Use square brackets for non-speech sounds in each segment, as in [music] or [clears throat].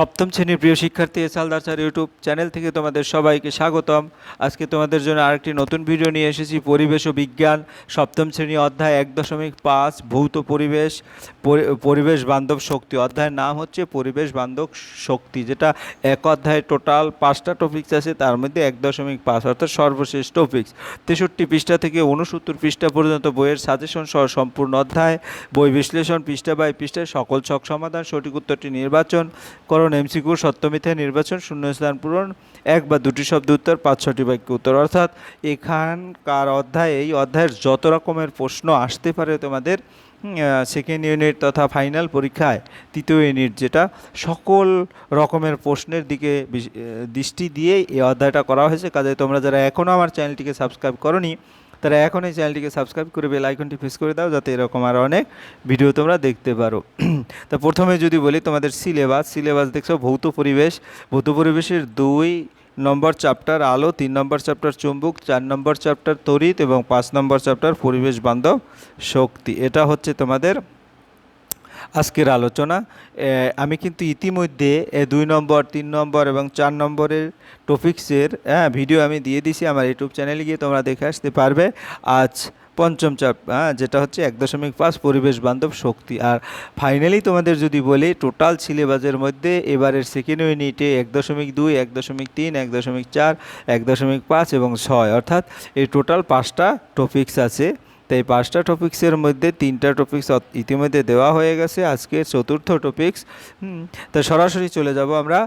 সপ্তম শ্রেণির প্রিয় শিক্ষার্থী এস হালদার ইউটিউব চ্যানেল থেকে তোমাদের সবাইকে স্বাগতম। আজকে তোমাদের জন্য আরেকটি নতুন ভিডিও নিয়ে এসেছি, পরিবেশ ও বিজ্ঞান, সপ্তম শ্রেণি অধ্যায় এক দশমিক পাঁচ, ভৌত পরিবেশ, পরি- পরিবেশ বান্ধব শক্তি। অধ্যায়ের নাম হচ্ছে পরিবেশ বান্ধব শক্তি, যেটা এক অধ্যায়ে টোটাল পাঁচটা টপিক্স আছে, তার মধ্যে এক দশমিক পাঁচ অর্থাৎ সর্বশেষ টপিকস তেষট্টি পৃষ্ঠা থেকে উনসত্তর পৃষ্ঠা পর্যন্ত বইয়ের সাজেশন সহ সম্পূর্ণ অধ্যায়। বই বিশ্লেষণ পৃষ্ঠা বাই পৃষ্ঠায় সকল ছক সমাধান, সঠিক উত্তরটি নির্বাচন করণ এমসিকিউ সত্য মিথ্যা নির্বাচন শূন্যস্থান পূরণ, এক বা দুটি শব্দ উত্তর, পাঁচ ছটি বাক্য উত্তর। অর্থাৎ এখানকার অধ্যায়ে, এই অধ্যায়ের যত রকমের প্রশ্ন আসতে পারে তোমাদের সেকেন্ড ইউনিট তথা ফাইনাল পরীক্ষায়, তৃতীয় ইউনিট যেটা, সকল রকমের প্রশ্নের দিকে দৃষ্টি দিয়ে এই অধ্যায়টা করা হয়েছে। কাজে তোমরা যারা এখনও আমার চ্যানেলটিকে সাবস্ক্রাইব করনি তারা এখন এই চ্যানেলটিকে সাবস্ক্রাইব করে বেল আইকনটি প্রেস করে দাও, যাতে এরকম আর অনেক ভিডিও তোমরা দেখতে পারো। [clears throat] তা প্রথমে যদি বলি, তোমাদের সিলেবাস সিলেবাস দেখছ, ভৌত পরিবেশ। ভৌত পরিবেশের দুই নম্বর চ্যাপ্টার আলো, তিন নম্বর চ্যাপ্টার চুম্বুক, চার নম্বর চ্যাপ্টার তড়িৎ এবং পাঁচ নম্বর চ্যাপ্টার পরিবেশ বান্ধব শক্তি। এটা হচ্ছে তোমাদের আজকের আলোচনা। আমি কিন্তু ইতিমধ্যে দুই নম্বর, তিন নম্বর এবং চার নম্বরের টপিক্সের হ্যাঁ ভিডিও আমি দিয়ে দিছি আমার ইউটিউব চ্যানেলে গিয়ে তোমরা দেখে আসতে পারবে। আজ পঞ্চম চাপ হ্যাঁ যেটা হচ্ছে এক দশমিক পাঁচ পরিবেশ বান্ধব শক্তি। আর ফাইনালি তোমাদের যদি বলি, টোটাল সিলেবাসের মধ্যে এবারের সেকেন্ড ইউনিটে এক দশমিক দুই, এক দশমিক তিন, এক দশমিক চার, এক দশমিক পাঁচ এবং ছয়। অর্থাৎ এই টোটাল পাঁচটা টপিক্স আছে। তো এই পাঁচটা টপিক্সের মধ্যে তিনটা টপিক্স ইতিমধ্যে দেওয়া হয়ে গেছে। আজকের চতুর্থ টপিক্স তো সরাসরি চলে যাব আমরা।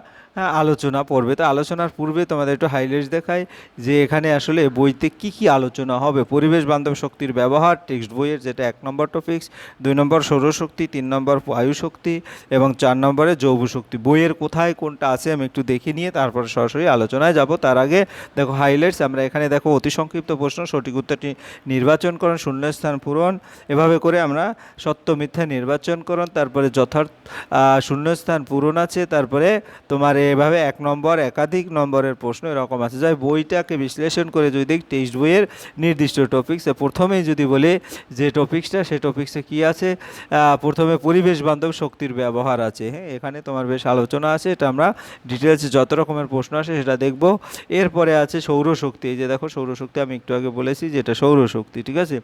আলোচনা পড়বে তো আলোচনার পূর্বে তোমাদের একটু হাইলাইটস দেখাই যে এখানে আসলে বইতে কি কি আলোচনা হবে। পরিবেশ বান্ধব শক্তির ব্যবহার টেক্সট বইয়ের যেটা এক নম্বর টপিক্স দুই নম্বর সৌরশক্তি, তিন নম্বর শক্তি এবং চার নম্বরে যৌব শক্তি বইয়ের কোথায় কোনটা আছে আমি একটু দেখে নিয়ে তারপরে সরাসরি আলোচনায় যাব। তার আগে দেখো হাইলাইটস আমরা এখানে দেখো অতি সংক্ষিপ্ত প্রশ্ন, সঠিক উত্তরটি নির্বাচন করুন, শূন্যস্থান পূরণ। এভাবে করে আমরা সত্য, মিথ্যা নির্বাচন করুন, তারপরে যথার্থ শূন্যস্থান পূরণ আছে, তারপরে তোমার এভাবে এক নম্বর, একাধিক নম্বরের প্রশ্ন এরকম আছে। যাই বইটাকে বিশ্লেষণ করে যদি দেখি টেক্সট বইয়ের নির্দিষ্ট টপিক্সে প্রথমেই যদি বলি যে টপিক্সটা সে টপিক্সে কি আছে? প্রথমে পরিবেশ বান্ধব শক্তির ব্যবহার আছে। হ্যাঁ এখানে তোমার বেশ আলোচনা আছে, এটা আমরা ডিটেলসে যত রকমের প্রশ্ন আসে সেটা দেখব। এরপরে আছে সৌরশক্তি। এই যে দেখো, সৌরশক্তি আমি একটু আগে বলেছি যে এটা সৌরশক্তি, ঠিক আছে?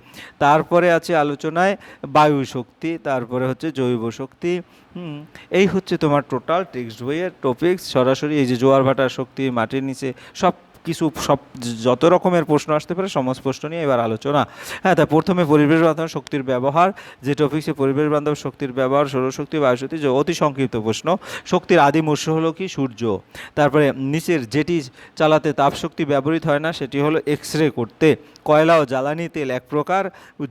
তারপরে আছে আলোচনায় বায়ু শক্তি তারপরে হচ্ছে জৈব শক্তি হুম, এই হচ্ছে তোমার টোটাল টেক্সট বইয়ের টপিক্স সরাসরি এই যে জোয়ার ভাটার শক্তি মাটির নিচে সব কিছু সব যত রকমের প্রশ্ন আসতে পারে, সমস্ত প্রশ্ন নিয়ে এবার আলোচনা। হ্যাঁ তা প্রথমে পরিবেশ বান্ধব শক্তির ব্যবহার। যে টপিক্সে পরিবেশ বান্ধব শক্তির ব্যবহার, সৌরশক্তি, বায়ুশক্তি, যে অতি সংক্ষিপ্ত প্রশ্ন। শক্তির আদিম উৎস হলো কি? সূর্য। তারপরে নিচের যেটি চালাতে তাপশক্তি ব্যবহৃত হয় না, সেটি হলো এক্স রে করতে। কয়লা ও জ্বালানি তেল এক প্রকার,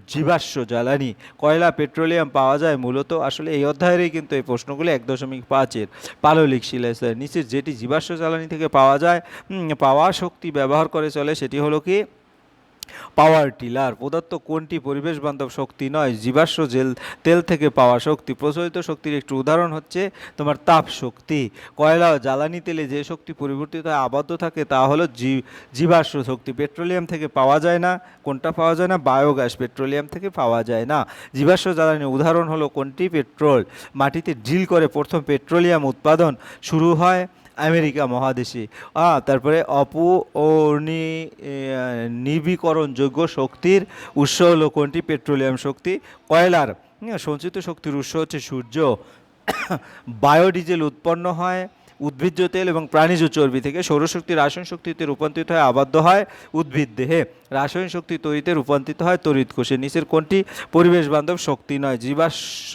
জীবাশ্ম জ্বালানি। কয়লা, পেট্রোলিয়াম পাওয়া যায় মূলত। আসলে এই অধ্যায়েরই কিন্তু এই প্রশ্নগুলো এক দশমিক পাঁচের। পাললিক শিলাস্তর। নিচের যেটি জীবাশ্ম জ্বালানি থেকে পাওয়া যায় পাওয়া শক্তি ব্যবহার করে চলে সেটি হলো কি? পাওয়ার টিলার পদার্থ কোনটি পরিবেশ বান্ধব শক্তি নয়? জীবাশ্ম জেল, তেল থেকে পাওয়া শক্তি। প্রচলিত শক্তির একটি উদাহরণ হচ্ছে তোমার তাপ শক্তি। কয়লা জ্বালানি তেলে যে শক্তি পরিবর্তিত হয় আবদ্ধ থাকে তা হলো জীবাশ্ম শক্তি। পেট্রোলিয়াম থেকে পাওয়া যায় না। কোনটা পাওয়া যায় না? বায়োগ্যাস পেট্রোলিয়াম থেকে পাওয়া যায় না। জীবাশ্ম জ্বালানির উদাহরণ হলো কোনটি? পেট্রোল। মাটিতে ড্রিল করে প্রথম পেট্রোলিয়াম উৎপাদন শুরু হয় আমেরিকা মহাদেশে। তারপরে অপু ও নি- এ, যোগ্য শক্তির উৎস হল কোনটি? পেট্রোলিয়াম শক্তি। কয়লার সঞ্চিত শক্তির উৎস হচ্ছে সূর্য। [coughs] বায়োডিজেল উৎপন্ন হয়। উদ্ভিজ্জ তেল এবং প্রাণীজ চর্বি থেকে সৌরশক্তি রাসায়ন শক্তিতে রূপান্তরিত হয় আবদ্ধ হয় উদ্ভিদ দেহে। রাসায়নিক শক্তি তৈরিতে রূপান্তরিত হয় তড়িৎ কোষে। নিচের কোনটি পরিবেশ বান্ধব শক্তি নয়, জীবাশ্ম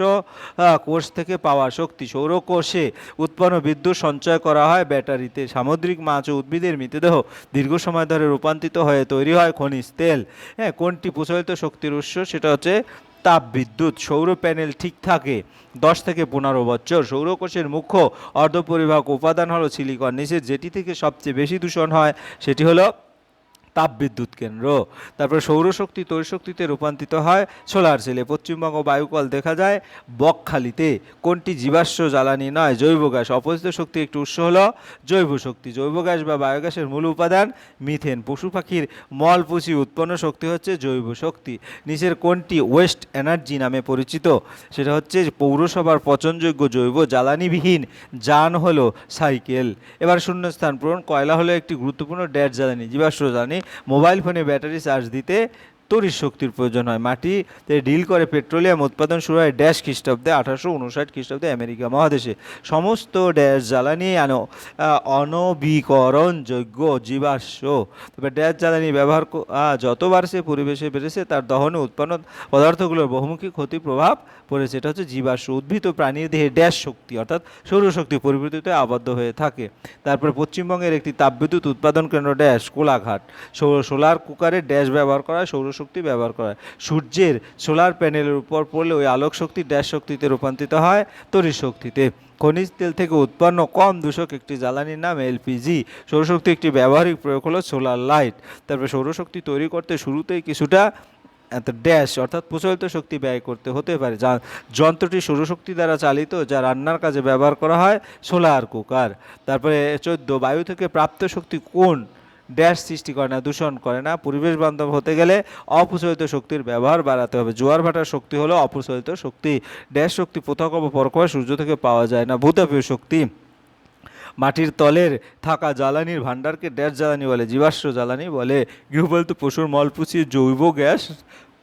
কোষ থেকে পাওয়া শক্তি। সৌর কোষে উৎপন্ন বিদ্যুৎ সঞ্চয় করা হয় ব্যাটারিতে। সামুদ্রিক মাছ ও উদ্ভিদের মৃতদেহ দীর্ঘ সময় ধরে রূপান্তরিত হয়ে তৈরি হয় খনিজ তেল। হ্যাঁ কোনটি প্রচলিত শক্তির উৎস, সেটা হচ্ছে তাপ বিদ্যুৎ সৌর প্যানেল ঠিক থাকে দশ থেকে পনেরো বছর। সৌরকোষের মুখ্য অর্ধপরিবাহক উপাদান হলো সিলিকন নিচের যেটি থেকে সবচেয়ে বেশি দূষণ হয়, সেটি হলো তাপবিদ্যুৎ কেন্দ্র। তারপরে সৌরশক্তি তৈশক্তিতে রূপান্তরিত হয় সোলার সেলে। পশ্চিমবঙ্গ বায়ুকল দেখা যায় বকখালিতে। কোনটি জীবাশ্ম জ্বালানি নয়? জৈব গ্যাস। অপচিত শক্তি একটি উৎস হল জৈব শক্তি। জৈব গ্যাস বা বায়োগ্যাসের মূল উপাদান মিথেন। পশু পাখির মল উৎপন্ন শক্তি হচ্ছে জৈব শক্তি। নিচের কোনটি ওয়েস্ট এনার্জি নামে পরিচিত? সেটা হচ্ছে পৌরসভার পচনযোগ্য জৈব জ্বালানিবিহীন যান হলো সাইকেল। এবার শূন্যস্থান পূরণ। কয়লা হলো একটি গুরুত্বপূর্ণ ড্যাট জ্বালানি, জীবাশ্ম জ্বালানি। মোবাইল ফোনে ব্যাটারি চার্জ দিতে তড়িৎ শক্তির প্রয়োজন হয়। মাটিতে ডিল করে পেট্রোলিয়াম উৎপাদন শুরু হয় ড্যাশ খ্রিস্টাব্দে, আঠারোশো উনষাট খ্রিস্টাব্দে আমেরিকা মহাদেশে। সমস্ত ড্যাশ জ্বালানি আনো অনবীকরণযোগ্য জীবাশ্ম। তবে ড্যাশ জ্বালানি ব্যবহার যত বাড়ছে পরিবেশে বেড়েছে, তার দহনে উৎপন্ন পদার্থগুলোর বহুমুখী ক্ষতি প্রভাব পড়েছে। এটা হচ্ছে জীবাশ্ম। উদ্ভিদ ও প্রাণীর দেহে ড্যাশ শক্তি, অর্থাৎ সৌরশক্তি পরিবর্তিত আবদ্ধ হয়ে থাকে। তারপরে পশ্চিমবঙ্গের একটি তাপবিদ্যুৎ উৎপাদন কেন্দ্র ড্যাশ, কোলাঘাট। সোলার কুকারে ড্যাশ ব্যবহার করা হয় সৌরশক্তি ব্যবহার করা হয়। সূর্যের সোলার প্যানেলের উপর পড়লে ওই আলোক শক্তি ড্যাশ শক্তিতে রূপান্তরিত হয় তড়িৎ শক্তিতে। খনিজ তেল থেকে উৎপন্ন কম দূষক একটি জ্বালানির নাম এলপিজি। সৌরশক্তি একটি ব্যবহারিক প্রয়োগ হলো সোলার লাইট। তারপরে সৌরশক্তি তৈরি করতে শুরুতেই কিছুটা ড্যাশ অর্থাৎ প্রচলিত শক্তি ব্যয় করতে হতে পারে। যা যন্ত্রটি সৌরশক্তি দ্বারা চালিত, যা রান্নার কাজে ব্যবহার করা হয় সোলার কুকার। তারপরে চোদ্দ, বায়ু থেকে প্রাপ্ত শক্তি কোন? ড্যাশ সৃষ্টি করে না, দূষণ করে না। পরিবেশ বান্ধব হতে গেলে অপ্রচলিত শক্তির ব্যবহার বাড়াতে হবে। জোয়ার ভাটার শক্তি হলো অপ্রচলিত শক্তি। ড্যাশ শক্তি প্রত্যক্ষ বা পরোক্ষভাবে সূর্য থেকে পাওয়া যায় না। ভূতাপীয় শক্তি। মাটির তলের থাকা জ্বালানির ভাণ্ডারকে ড্যাশ জ্বালানি বলে, জীবাশ্ম জ্বালানি বলে। গৃহপালিত পশুর মল পুষিয়ে জৈব গ্যাস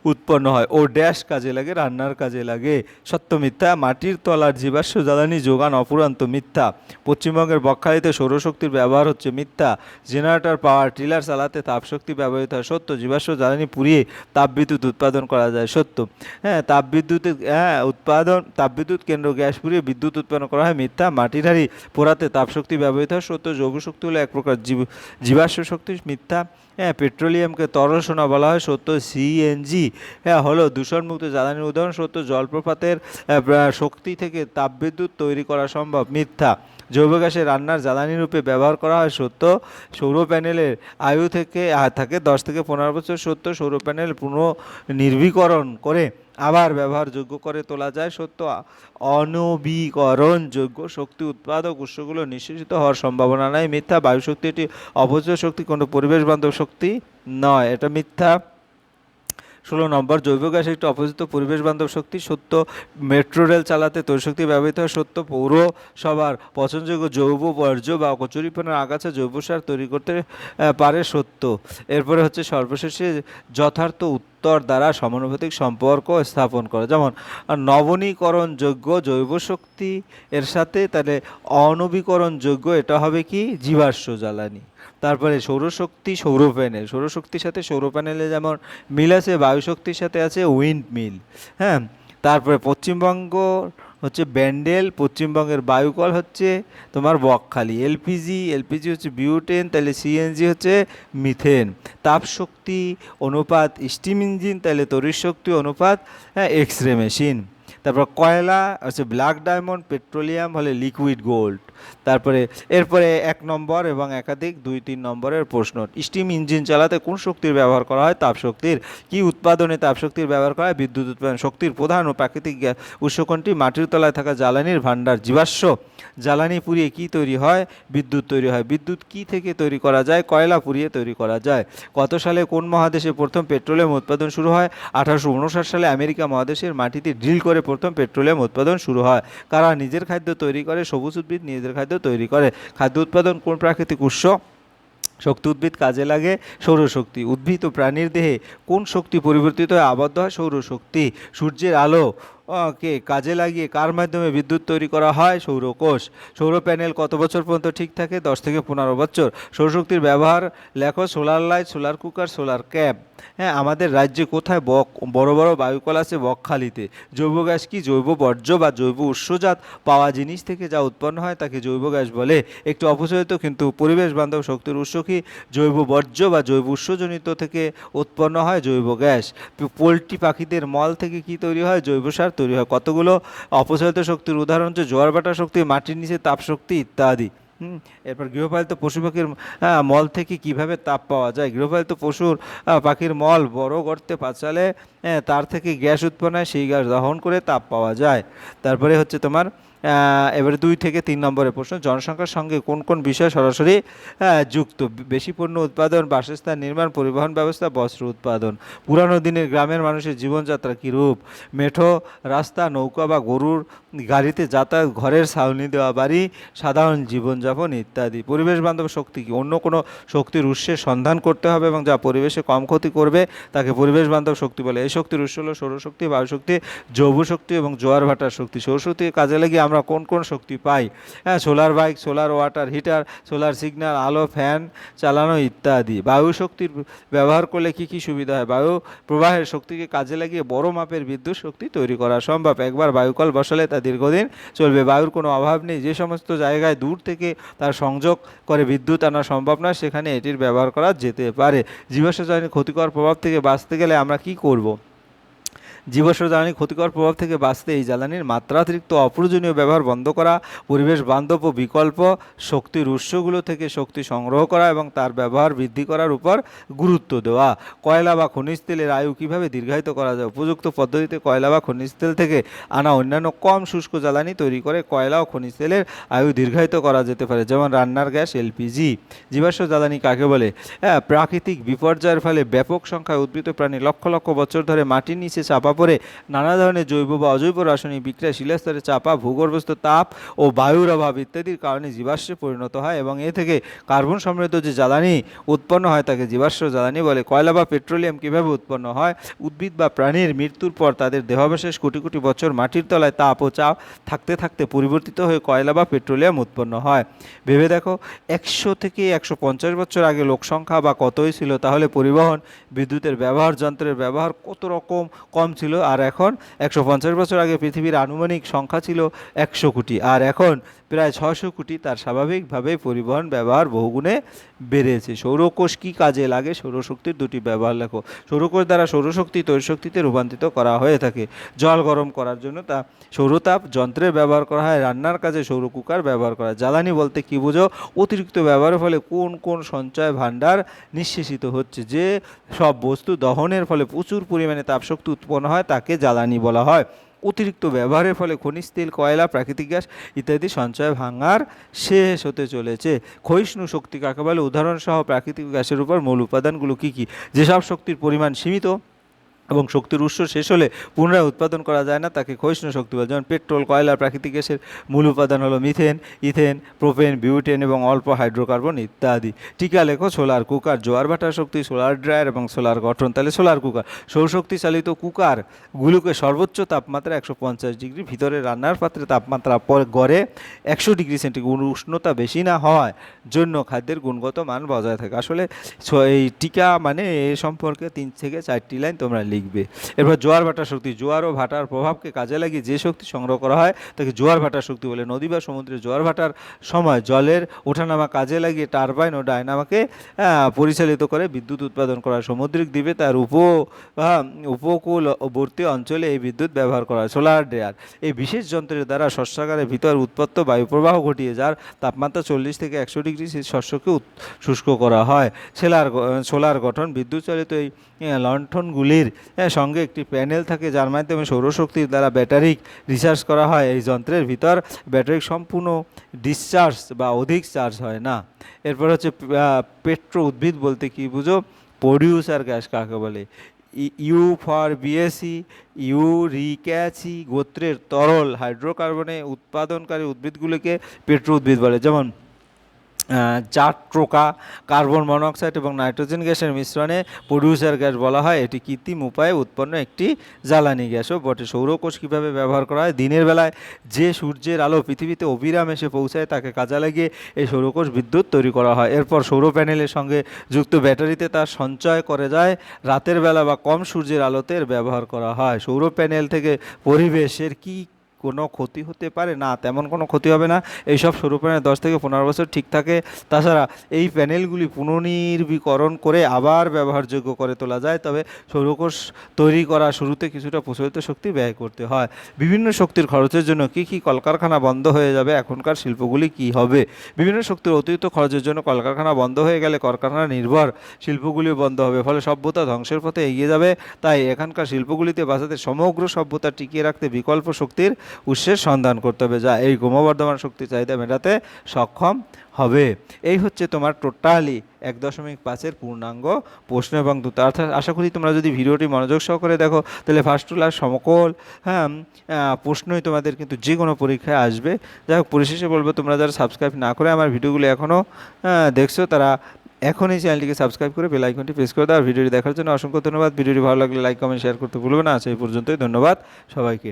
উৎপন্ন হয়। ও ড্যাশ কাজে লাগে, রান্নার কাজে লাগে। সত্য মিথ্যা, মাটির তলার জীবাশ্ম জ্বালানি যোগান অপুরান্ত মিথ্যা। পশ্চিমবঙ্গের বকখালিতে সৌরশক্তির ব্যবহার হচ্ছে মিথ্যা। জেনারেটর পাওয়ার টিলার চালাতে তাপশক্তি ব্যবহৃত হয় সত্য। জীবাশ্ম জ্বালানি পুড়িয়ে তাপবিদ্যুৎ উৎপাদন করা যায়, সত্য। হ্যাঁ তাপবিদ্যুতের হ্যাঁ উৎপাদন, তাপবিদ্যুৎ কেন্দ্র গ্যাস পুড়িয়ে বিদ্যুৎ উৎপন্ন করা হয় মিথ্যা। মাটির হাড়ি পোড়াতে তাপশক্তি ব্যবহৃত হয় সত্য। যৌগ শক্তি হলো এক প্রকার জীব, জীবাশ্ম শক্তি, মিথ্যা। হ্যাঁ পেট্রোলিয়ামকে তরল সোনা বলা হয়, সত্য সিএনজি হ্যাঁ হলো দূষণমুক্ত জ্বালানির উদাহরণ, সত্য জলপ্রপাতের শক্তি থেকে তাপবিদ্যুৎ তৈরি করা সম্ভব, মিথ্যা। জৈব গ্যাসে রান্নার জ্বালানি রূপে ব্যবহার করা হয় সত্য। সৌর প্যানেলের আয়ু থেকে থাকে দশ থেকে পনেরো বছর সত্য। সৌর প্যানেল পুনঃ নির্বীকরণ করে আবার ব্যবহারযোগ্য করে তোলা যায় সত্য। অনবীকরণযোগ্য শক্তি উৎপাদক উৎসগুলো নিঃশেষিত হওয়ার সম্ভাবনা নাই। মিথ্যা বায়ু শক্তি এটি অপচয় শক্তি, কোনো পরিবেশ বান্ধব শক্তি নয়। এটা মিথ্যা। ষোলো নম্বর, জৈব গ্যাস একটি অপোজিত পরিবেশ বান্ধব শক্তি, সত্য মেট্রো রেল চালাতে তৈশক্তি ব্যবহৃত হয়, সত্য পৌরসভার পছন্দযোগ্য জৈব বর্জ্য বা কচুরিপানার আগাছা জৈব সার তৈরি করতে পারে সত্য। এরপরে হচ্ছে সর্বশেষে যথার্থ উত্তর দ্বারা সমানুভূতিক সম্পর্ক স্থাপন করে। যেমন, নবনীকরণযোগ্য জৈব শক্তি এর সাথে তাহলে অনবীকরণযোগ্য এটা হবে কি? জীবাশ্ম জ্বালানি। তারপরে সৌরশক্তি সৌর প্যানেল সৌরশক্তির সাথে সৌর প্যানেলে যেমন মিল আছে, বায়ুশক্তির সাথে আছে উইন্ড মিল হ্যাঁ? তারপরে পশ্চিমবঙ্গ হচ্ছে ব্যান্ডেল, পশ্চিমবঙ্গের বায়ুকল হচ্ছে তোমার বকখালি, এলপিজি এলপিজি হচ্ছে বিউটেন তাহলে সিএনজি হচ্ছে মিথেন। তাপশক্তি অনুপাত, স্টিম ইঞ্জিন তাহলে শক্তি অনুপাত হ্যাঁ এক্স রে মেশিন। তারপর কয়লা, হচ্ছে ব্ল্যাক ডায়মন্ড, পেট্রোলিয়াম, হলে লিকুইড গোল্ড। তারপরে, এরপরে এক নম্বর এবং একাধিক দুই তিন নম্বরের প্রশ্ন, স্টিম ইঞ্জিন চালাতে কোন শক্তির ব্যবহার করা হয়? তাপশক্তির। কি উৎপাদনে তাপশক্তির ব্যবহার করা হয়? বিদ্যুৎ উৎপাদন শক্তির প্রধান ও প্রাকৃতিক উৎস কোনটি? মাটির তলায় থাকা জ্বালানির ভাণ্ডার, জীবাশ্ম। জ্বালানি পুড়িয়ে কি তৈরি হয়? বিদ্যুৎ তৈরি হয়। বিদ্যুৎ কি থেকে তৈরি করা যায়? কয়লা পুড়িয়ে তৈরি করা যায়? কত সালে কোন মহাদেশে প্রথম পেট্রোলিয়াম উৎপাদন শুরু হয়? আঠারোশো উনষাট সালে আমেরিকা মহাদেশের মাটিতে ড্রিল করে প্রথম পেট্রোলিয়াম উৎপাদন শুরু হয়। কারা নিজের খাদ্য তৈরি করে? সবুজ উদ্ভিদ, নিজেদের খাদ্য তৈরি করে। খাদ্য উৎপাদন কোন প্রাকৃতিক উৎস? শক্তি উদ্ভিদ কাজে লাগে, সৌরশক্তি। উদ্ভিদ ও প্রাণীর দেহে কোন শক্তি পরিবর্তিত হয় আবদ্ধ হয়? সৌরশক্তি। সূর্যের আলো। কে কাজে লাগিয়ে কার মাধ্যমে বিদ্যুৎ তৈরি করা হয়? সৌরকোষ সৌর প্যানেল কত বছর পর্যন্ত ঠিক থাকে? দশ থেকে পনেরো বছর। সৌরশক্তির ব্যবহার, লেখো, solar light, solar cooker, solar cap. হ্যাঁ আমাদের রাজ্যে কোথায় বক, বড় বড় বায়ুকল আছে বকখালিতে? জৈব গ্যাস কি জৈব বর্জ্য বা জৈব উৎসজাত পাওয়া জিনিস থেকে যা উৎপন্ন হয় তাকে জৈব গ্যাস বলে। একটু অপচয়িত কিন্তু পরিবেশ বান্ধব শক্তির উৎস কি? জৈব বর্জ্য বা জৈব উৎসজনিত থেকে উৎপন্ন হয় জৈব গ্যাস। পোলট্রি পাখিদের মল থেকে কি তৈরি হয়? জৈব সার তৈরি হয়। কতগুলো অপসারিত শক্তির উদাহরণ হচ্ছে জোয়ার ভাটা শক্তি, মাটির নিচে তাপ শক্তি ইত্যাদি। এরপর গৃহপালিত পশু পাখির মল থেকে কীভাবে তাপ পাওয়া যায়? গৃহপালিত পশুর পাখির মল বড় গর্তে পাচালে তার থেকে গ্যাস উৎপন্ন হয়, সেই গ্যাস দহন করে তাপ পাওয়া যায়। তারপরে হচ্ছে তোমার এবারে দুই থেকে তিন নম্বরের প্রশ্ন, জনসংখ্যার সঙ্গে কোন কোন বিষয় সরাসরি যুক্ত? বেশি পণ্য উৎপাদন, বাসস্থান নির্মাণ, পরিবহন ব্যবস্থা, বস্ত্র উৎপাদন। পুরানো দিনের গ্রামের মানুষের জীবনযাত্রা কীরূপ? মেঠো, রাস্তা, নৌকা বা গরুর গাড়িতে যাতায়াত, ঘরের ছাউনি দেওয়া, বাড়ি, সাধারণ জীবনযাপন ইত্যাদি। পরিবেশ বান্ধব শক্তি কি? অন্য কোনো শক্তির উৎসের সন্ধান করতে হবে এবং যা পরিবেশে কম ক্ষতি করবে, তাকে পরিবেশ বান্ধব শক্তি বলে। এই শক্তির উৎস হলো সৌরশক্তি বায়ুশক্তি জৈব শক্তি এবং জোয়ার ভাটার শক্তি। সৌরশক্তি কাজে লাগিয়ে আমরা কোন কোন শক্তি পাই? হ্যাঁ solar bike, solar water heater, solar signal, আলো, ফ্যান চালানো ইত্যাদি। বায়ু শক্তির ব্যবহার করলে কি কি সুবিধা হয়? বায়ু প্রবাহের শক্তিকে কাজে লাগিয়ে বড় মাপের বিদ্যুৎ শক্তি তৈরি করা সম্ভব। একবার বায়ুকল বসালে তা দীর্ঘদিন চলবে। বায়ুর কোনো অভাব নেই। যে সমস্ত জায়গায় দূর থেকে তার সংযোগ করে বিদ্যুৎ আনা সম্ভব নয়, সেখানে এটির ব্যবহার করা যেতে পারে। জীবাশ্ম ক্ষতিকর প্রভাব থেকে বাঁচতে গেলে আমরা কি করব? জীবাশ্ম জ্বালানি ক্ষতিকর প্রভাব থেকে বাঁচতে এই জ্বালানির মাত্রাতিরিক্ত অপ্রয়োজনীয় ব্যবহার বন্ধ করা, পরিবেশ বান্ধব ও বিকল্প শক্তির উৎসগুলো থেকে শক্তি সংগ্রহ করা এবং তার ব্যবহার বৃদ্ধি করার উপর গুরুত্ব দেওয়া। কয়লা বা খনিজ তেলের আয়ু কীভাবে দীর্ঘায়িত করা যায়? উপযুক্ত পদ্ধতিতে কয়লা বা খনিজ তেল থেকে আনা অন্যান্য কম শুষ্ক জ্বালানি তৈরি করে কয়লা ও খনিজ তেলের আয়ু দীর্ঘায়িত করা যেতে পারে, যেমন রান্নার গ্যাস, এলপিজি। জীবাশ্ম জ্বালানি কাকে বলে? হ্যাঁ প্রাকৃতিক বিপর্যয়ের ফলে ব্যাপক সংখ্যায় উদ্ভিদ প্রাণী লক্ষ লক্ষ বছর ধরে মাটির নিচে চাপা পড়ে নানা ধরনের জৈব বা অজৈব রাসায়নিক বিক্রিয়া, শিলাস্তরে চাপা, ভূগর্ভস্থ তাপ ও বায়ুর অভাব ইত্যাদির কারণে জীবাশ্মে পরিণত হয় এবং এ থেকে কার্বন সমৃদ্ধ যে জ্বালানি উৎপন্ন হয় তাকে জীবাশ্ম জ্বালানি বলে। কয়লা বা পেট্রোলিয়াম কীভাবে উৎপন্ন হয়? উদ্ভিদ বা প্রাণীর মৃত্যুর পর তাদের দেহাবশেষ কোটি কোটি বছর মাটির তলায় তাপ ও চাপ থাকতে থাকতে পরিবর্তিত হয়ে কয়লা বা পেট্রোলিয়াম উৎপন্ন হয়। ভেবে দেখো, একশো থেকে একশো পঞ্চাশ বছর আগে লোকসংখ্যা বা কতই ছিল তাহলে পরিবহন, বিদ্যুতের ব্যবহার, যন্ত্রের ব্যবহার কত রকম কম ছিল, আর এখন একশো পঞ্চাশ বছর আগে পৃথিবীর আনুমানিক সংখ্যা ছিল একশো কোটি। আর এখন প্রায় ছশো কোটি তার স্বাভাবিকভাবে পরিবহন ব্যবহার বহুগুণে বেড়েছে। সৌরকোষ কী কাজে লাগে? সৌরশক্তির দুটি ব্যবহার লেখো। সৌরকোষ দ্বারা সৌরশক্তি তৈরশক্তিতে রূপান্তরিত করা হয়ে থাকে। জল গরম করার জন্য তা সৌরতাপ যন্ত্রের ব্যবহার করা হয়। রান্নার কাজে সৌর কুকার ব্যবহার করা হয়। জ্বালানি বলতে কী বোঝো? অতিরিক্ত ব্যবহারের ফলে কোন কোন সঞ্চয় ভাণ্ডার নিঃশেষিত হচ্ছে? যে সব বস্তু দহনের ফলে প্রচুর পরিমাণে তাপশক্তি উৎপন্ন হয়, তাকে জ্বালানি বলা হয়। অতিরিক্ত ব্যবহারের ফলে খনিজ তেল, কয়লা, প্রাকৃতিক গ্যাস ইত্যাদি সঞ্চয় ভাঙার শেষ হতে চলেছে। ক্ষয়িষ্ণু শক্তি কাকে বলে? উদাহরণসহ প্রাকৃতিক গ্যাসের উপর মূল উপাদানগুলো কী কী? যেসব শক্তির পরিমাণ সীমিত এবং শক্তির উৎস শেষ হলে পুনরায় উৎপাদন করা যায় না। তাকে ক্ষয়িষ্ণু শক্তি বলে। যেমন পেট্রোল কয়লা প্রাকৃতিক গ্যাসের মূল উপাদান হলো মিথেন, ইথেন, প্রোপেন, বিউটেন এবং অল্প হাইড্রোকার্বন ইত্যাদি। টিকা লেখো, সোলার কুকার, জোয়ার ভাটার শক্তি, সোলার ড্রায়ার এবং সোলার গঠন। তাহলে সোলার কুকার সৌরশক্তি চালিত কুকারগুলোকে সর্বোচ্চ তাপমাত্রা একশো পঞ্চাশ ডিগ্রি ভিতরে রান্নার পাত্রে তাপমাত্রা পর গড়ে একশো ডিগ্রি সেন্টিগ্রেড উষ্ণতা বেশি না হওয়ার জন্য খাদ্যের গুণগত মান বজায় থাকে। আসলে এই টিকা মানে এ সম্পর্কে তিন থেকে চারটি লাইন তোমরা লিখবে। এরপর জোয়ার ভাটার শক্তি, জোয়ার ও ভাটার প্রভাবকে কাজে লাগিয়ে যে শক্তি সংগ্রহ করা হয়, তাকে জোয়ার ভাটার শক্তি বলে। নদী বা সমুদ্রে জোয়ার ভাটার সময় জলের ওঠানামা কাজে লাগিয়ে টারবাইন ও ডায়নামাকে পরিচালিত করে বিদ্যুৎ উৎপাদন করা। সামুদ্রিক দ্বীপে তার উপ উপকূলবর্তী অঞ্চলে এই বিদ্যুৎ ব্যবহার করা হয়, সোলার ড্রেয়ার। এই বিশেষ যন্ত্রের দ্বারা শস্যাগারের ভিতর উৎপত্ত বায়ুপ্রবাহ ঘটিয়ে যার তাপমাত্রা চল্লিশ থেকে একশো ডিগ্রি শস্যকে শুষ্ক করা হয়। সেলার সোলার গঠন বিদ্যুৎ চালিত এই লণ্ঠনগুলির সঙ্গে একটি প্যানেল থাকে, যার মাধ্যমে সৌরশক্তির দ্বারা ব্যাটারি রিচার্জ করা হয়। এই যন্ত্রের ভিতর ব্যাটারি সম্পূর্ণ ডিসচার্জ বা অধিক চার্জ হয় না। এরপর হচ্ছে পেট্রো উদ্ভিদ বলতে কি বুঝো? প্রডিউসার গ্যাস কাকে বলে? ইউ ফর বিএসি ইউরিক্যাসি গোত্রের তরল হাইড্রোকার্বনে উৎপাদনকারী উদ্ভিদগুলিকে পেট্রো উদ্ভিদ বলে। যেমন জাট্রোকা কার্বন মনোক্সাইড এবং নাইট্রোজেন গ্যাসের মিশ্রণে প্রডিউসার গ্যাস বলা হয়। এটি কৃত্রিম উপায়ে উৎপন্ন একটি জ্বালানি গ্যাসও। বটে। সৌরকোষ কীভাবে ব্যবহার করা হয়? দিনের বেলায় যে সূর্যের আলো পৃথিবীতে অবিরাম এসে পৌঁছায়, তাকে কাজে লাগিয়ে এই সৌরকোষ বিদ্যুৎ তৈরি করা হয়। এরপর সৌর প্যানেলের সঙ্গে যুক্ত ব্যাটারিতে তার সঞ্চয় করে যায়। রাতের বেলা বা কম সূর্যের আলোতে ব্যবহার করা হয়। সৌর প্যানেল থেকে পরিবেশের কী কোনো ক্ষতি হতে পারে? না, তেমন কোনো ক্ষতি হবে না। এইসব সরু প্যানেল দশ থেকে পনেরো বছর ঠিক থাকে। তাছাড়া এই প্যানেলগুলি পুনর্নির্বীকরণ করে আবার ব্যবহারযোগ্য করে তোলা যায়। তবে সৌরকোষ তৈরি করা শুরুতে কিছুটা প্রচলিত শক্তি ব্যয় করতে হয়। বিভিন্ন শক্তির খরচের জন্য কি কি কলকারখানা বন্ধ হয়ে যাবে? এখনকার শিল্পগুলি কি হবে? বিভিন্ন শক্তির অতিরিক্ত খরচের জন্য কলকারখানা বন্ধ হয়ে গেলে কলকারখানা নির্ভর। শিল্পগুলিও বন্ধ হবে, ফলে সভ্যতা ধ্বংসের পথে এগিয়ে যাবে। তাই এখানকার শিল্পগুলিতে বাঁচাতে সমগ্র সভ্যতা টিকিয়ে রাখতে বিকল্প শক্তির উৎসের সন্ধান করতে হবে। যা এই ক্রমবর্ধমান শক্তি চাহিদা মেটাতে সক্ষম হবে। এই হচ্ছে তোমার টোটালি এক দশমিক পাঁচের পূর্ণাঙ্গ প্রশ্ন এবং দুটো। অর্থাৎ আশা করি তোমরা যদি ভিডিওটি মনোযোগ সহকারে দেখো, তাহলে ফার্স্ট টু লাস্ট সমকল হ্যাঁ প্রশ্নই তোমাদের কিন্তু যে কোনো পরীক্ষায় আসবে। যাই হোক, পরিশেষে বলব, তোমরা যারা সাবস্ক্রাইব না করে আমার ভিডিওগুলো এখনও দেখছ, তারা এখন এই চ্যানেলটিকে সাবস্ক্রাইব করে বেল আইকনটি প্রেস করে দাও। ভিডিওটি দেখার জন্য অসংখ্য ধন্যবাদ। ভিডিওটি ভালো লাগলে লাইক কমেন্ট শেয়ার করতে ভুলবে না। এই পর্যন্তই। ধন্যবাদ সবাইকে।